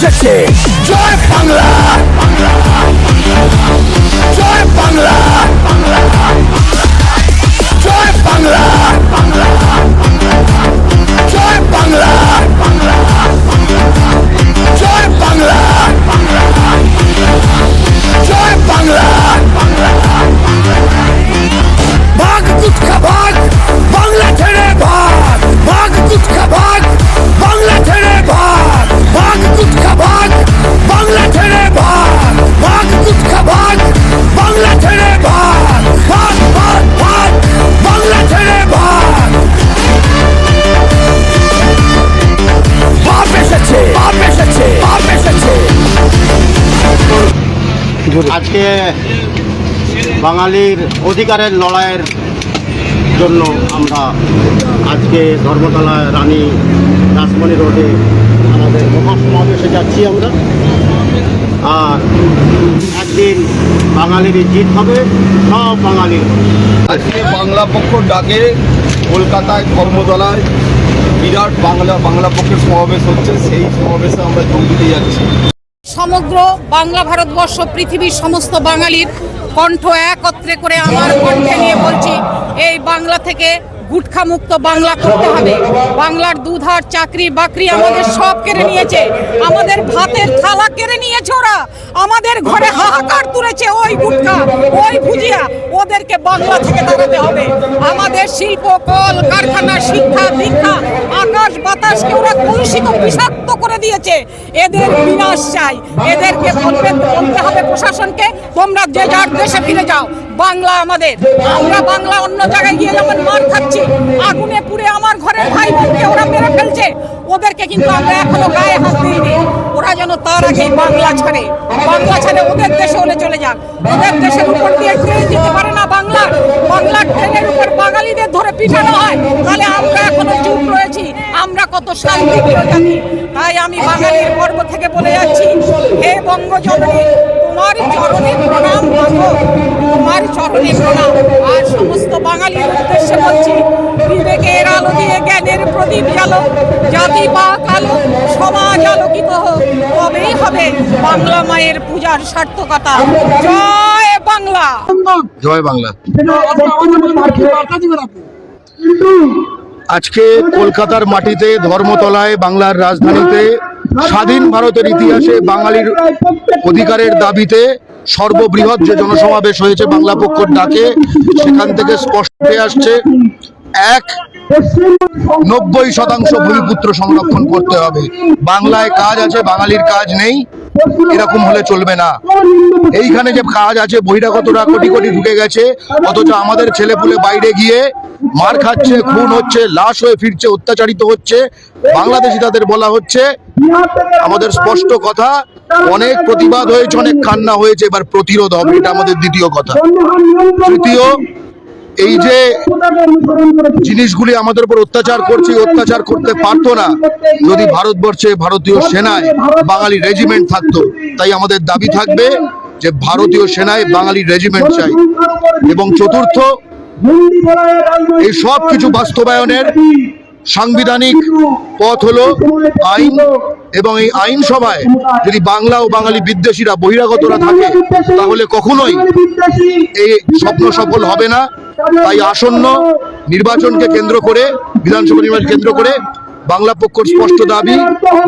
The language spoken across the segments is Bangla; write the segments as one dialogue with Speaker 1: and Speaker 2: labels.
Speaker 1: এসেছে। জয় বাংলা।
Speaker 2: আজকে বাঙালির অধিকারের লড়াইয়ের জন্য আমরা আজকে ধর্মতলা রানী রাসমণি রোডে আমাদের মহাসমাবেশে যাচ্ছি আমরা। আর একদিন বাঙালির জিত হবে সব বাঙালির
Speaker 3: আজকে বাংলা পক্ষ ডাকে কলকাতায় ধর্মতলায় বিরাট বাংলা বাংলা পক্ষের সমাবেশ হচ্ছে সেই সমাবেশে আমরা যোগ দিতে যাচ্ছি।
Speaker 4: সমগ্র বাংলা ভারতবর্ষ, পৃথিবীর সমস্ত বাঙালির কণ্ঠ একত্রে করে আমার কণ্ঠে নিয়ে বলছি, এই বাংলা থেকে গুটখা মুক্ত বাংলা করতে হবে। বাংলার দুধার চাকরি বাকরি আমাদের সব কেড়ে নিয়েছে। আমাদের ভাতের থালা কেড়ে নিয়েছে ওরা। আমাদের ঘরে হাহাকার তুলেছে ওই গুটখা, ওই ভুজিয়া। ওদেরকে বাংলা থেকে দাঁড়াতে হবে। আমাদের শিল্প কল, কারখানা শিক্ষা দীক্ষা আকাশ বাতাসকে ওরা কলুষিত, বিষাক্ত করে দিয়েছে। এদের বিনাশ চাই। এদেরকে বলতে হবে প্রশাসনকে, তোমরা যে যার দেশে ফিরে যাও, বাংলা আমাদের। আমরা বাংলা অন্য জায়গায় গিয়ে যেমন মার খাচ্ছি, আগুনে পুড়ে আমার ঘরের ভাই বোনকে ওরা মেরে ফেলছে, ওদেরকে কিন্তু আমরা এখনও গায়ে যেন বাংলা ছাড়ে। বাংলা ছাড়ে, ওদের দেশে হলে চলে যান ওদের দেশের উপর দিয়ে ট্রেন যেতে পারে না বাংলা। বাংলার ট্রেনের উপর বাঙালিদের ধরে পিঠানো হয়। তাহলে আমরা এখনও চুপ রয়েছি। আমরা কত শান্তি জানি তাই আমি বাঙালির গর্ব থেকে বলে যাচ্ছি, হে বঙ্গজননী, তোমার চরণে প্রণাম প্রণাম আর সমস্ত বাঙালির উদ্দেশ্যে বলছি আলো দিয়ে জ্ঞানের প্রদীপ জ্বালো, জাতি বা কালো, সমাজ আলোকিত হোক, তবেই হবে বাংলা মায়ের পূজার সার্থকতা। জয় বাংলা।
Speaker 3: জয় বাংলা। আজকে কলকাতার মাটিতে, ধর্মতলায়, বাংলার রাজধানীতে, স্বাধীন ভারতের ইতিহাসে বাঙালির অধিকারের দাবিতে সর্ববৃহৎ যে জনসমাবেশ হয়েছে বাংলা পক্ষর ডাকে, সেখান থেকে স্পষ্ট হয়ে আসছে, এক নব্বই শতাংশ ভূমিপুত্র সংরক্ষণ করতে হবে। বাংলায় কাজ আছে, বাঙালির কাজ নেই, এরকম হলে চলবে না। এইখানে যে কাজ আছে, বহিরাগতরা কোটি কোটি ঢুকে গেছে, অথচ আমাদের ছেলেপুলে বাইরে গিয়ে মার খাচ্ছে, খুন হচ্ছে, লাশ হয়ে ফিরছে, অত্যাচারিত হচ্ছে। বাংলাদেশি তাদের বলা হচ্ছে, আমাদের স্পষ্ট কথা অনেক প্রতিবাদ হয়েছে, অনেক কান্না হয়েছে, এবার প্রতিরোধ হবে, এটা আমাদের দ্বিতীয় কথা। তৃতীয়, এই যে জিনিসগুলি আমাদের উপর অত্যাচার করছে অত্যাচার করতে পারতো না। যদি ভারতবর্ষে ভারতীয় সেনায় বাঙালি রেজিমেন্ট থাকতো, তাই আমাদের দাবি থাকবে যে ভারতীয় সেনায় বাঙালি রেজিমেন্ট চাই। এবং চতুর্থ, এই সব কিছু বাস্তবায়নের সাংবিধানিক পথ হলো আইন এবং এই আইনসভায় যদি বাংলা ও বাঙালি বিদ্বেষীরা বহিরাগতরা থাকে তাহলে কখনোই এই স্বপ্ন সফল হবে না তাই আসন্ন নির্বাচনকে কেন্দ্র করে বিধানসভা নির্বাচন কেন্দ্র করে বাংলা পক্ষর স্পষ্ট দাবি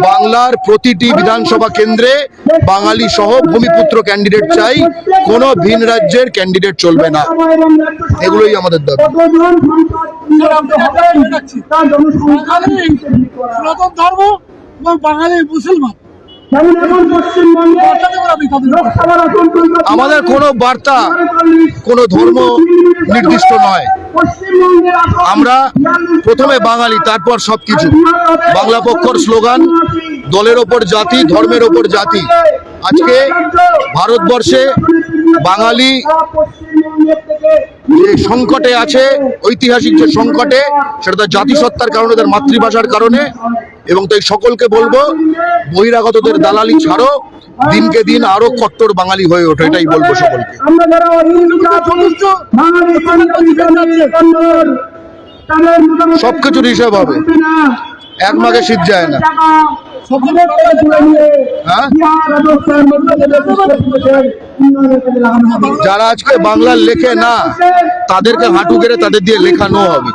Speaker 3: বাংলার প্রতিটি বিধানসভা কেন্দ্রে বাঙালি সহ ভূমিপুত্র ক্যান্ডিডেট চাই কোনো ভিন রাজ্যের ক্যান্ডিডেট চলবে না এগুলোই আমাদের দাবি
Speaker 5: ধর্ম বাঙালি মুসলমান।
Speaker 3: আমাদের কোনো বার্তা কোনো ধর্ম নির্দিষ্ট নয়। আমরা প্রথমে বাঙালি তারপর সবকিছু। বাংলা পক্ষর স্লোগান দলের ওপর জাতি ধর্মের ওপর জাতি। আজকে ভারতবর্ষে বাঙালি যে সংকটে আছে ঐতিহাসিক যে সংকটে সেটা তার জাতিসত্তার কারণে তার মাতৃভাষার কারণে এবং তাই সকলকে বলব বহিরাগতদের দালালি ছাড়ো দিনকে দিন আরও কট্টর বাঙালি হয়ে ওঠে এটাই বলব সকলকে। সবকিছুর হিসাব হবে। এক মাঘে শীত যায় না। হ্যাঁ? যারা আজকে বাংলার লেখে না তাদেরকে হাঁটু গেড়ে তাদের দিয়ে লেখানো হবে।